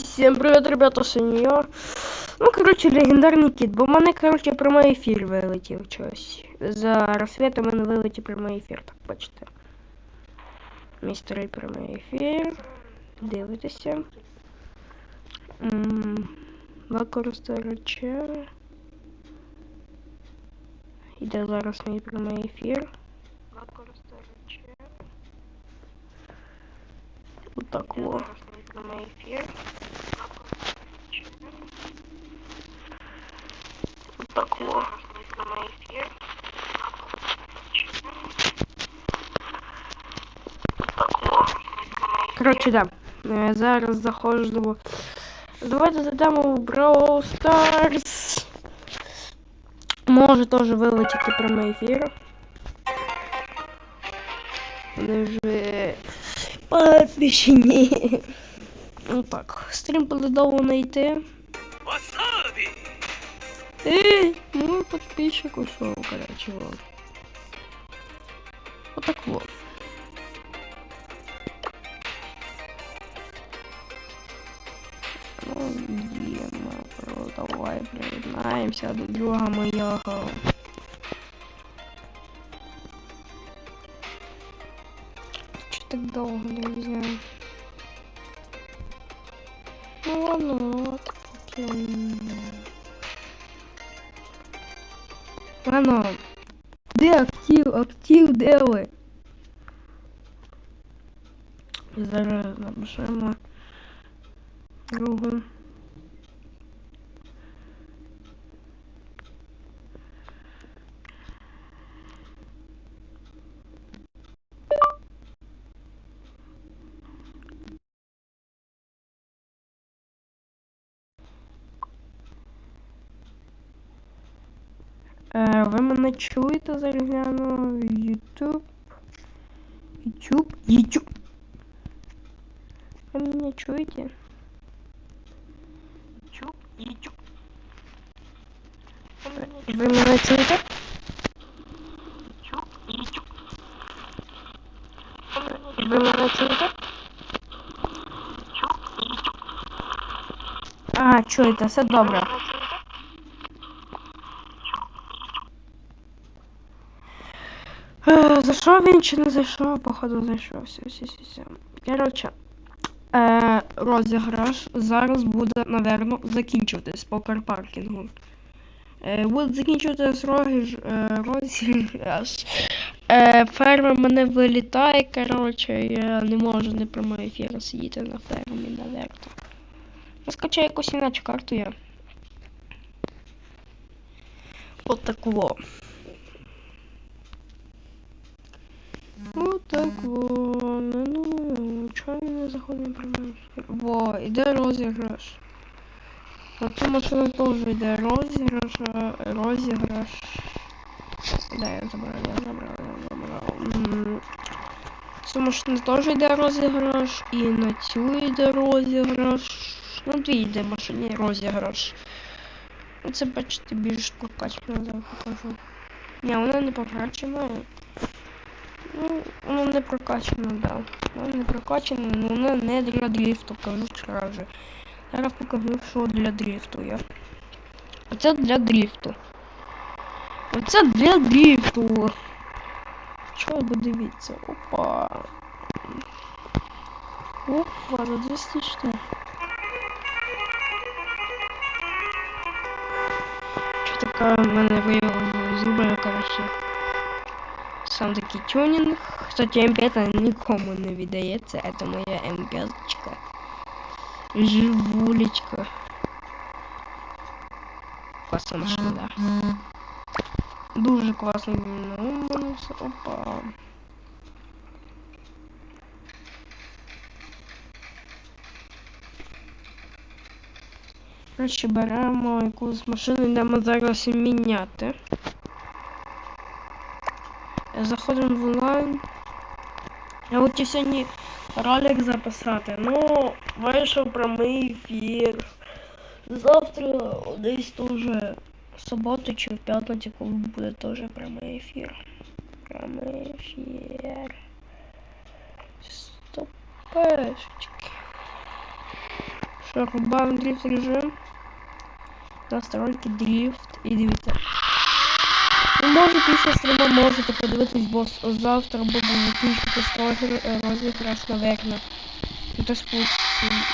Всем привет, ребята, Саня. Ну, коротше, легендарний кіт, бо в мене, коротше, прямий ефір вилетів щось. За розсвітом мене вилетів прямий ефір, так бачите. Мій старий прямий ефір. Дивитеся. М, Використовувача. Іде зараз мій прямий ефір. Використовувача. Отак во. Прямий ефір. Отак во. Прямий ефір. Отак во. Коротше, да. Е, Зараз заходжу. Давайте зайдемо в Brawl Stars. Може теж вилетіти прямий ефір. Вони вже підписані. Ну так, стрім буде довго знайти. Wasabi! Эй, мой подписчик ушел, короче, вот. Вот так вот. Ну, Дима, про, давай приєднаємося до друга моєго. Чё так долго нельзя? Ну ладно, вот. окей. Ладно. Де актив? Актив, де ви? Зараз напишемо другу. ви мене чуєте зараз гляну YouTube. YouTube. YouTube. Ви мене чуєте? YouTube. YouTube. Ви мене чуєте? YouTube. YouTube. Ви мене чуєте? А, чуєте, все добре. Зайшов він чи не зайшов? Походу зайшов. Все, все, все, все. Коротше, е, розіграш зараз буде, напевно, закінчуватись покер паркінгу. Е, буде закінчуватись. Е, розіграш. Е, ферма мене вилітає, коротше, я не можу не прямий ефір сидіти на фермі. Ну, скачай якусь іначе карту я. От во. Вот так вот. Ну, чого він не заходить на? Во, іде розіграш. На цю машину теж йде розіграш, розіграш. Да, я забрав, я забрав, я забрав. Цю машину теж йде розіграш, і на цю йде розіграш. Ну, дві йде машині розіграш. Ну, Це, бачите, більш прокачано, зараз покажу. Ні, вона не прокачана. Ну, воно не прокачано, да. Воно не прокачано, але воно не для дрифту, кажу сразу. Зараз покажу, що для дрифту я. Оце для дрифту. Оце для дрифту. Що ви дивіться? Опа. Опа, за 204. Що така в мене виявилася зробила, коротше. Сам такий тюнінг. Кстати, М5 нікому не віддається. Это моя М5. Живулечка. Класна машина, да. Дуже класно. Ну, у мене все. Опа. Коротше, беремо якусь машину, йдемо зараз міняти. Заходимо в онлайн. Я хотів сьогодні ролик записати. Ну, вийшов прямий ефір. Завтра десь теж в суботу чи в п'ятницю, коли буде теж прямий ефір. Прямий ефір. Стопешечки. Що, рубаємо дрифт режим. Настройки дрифт і дивіться. Ну, може після стрима можете подивитись, бо завтра буде закінчитись розіграш, наверно. І то спустим.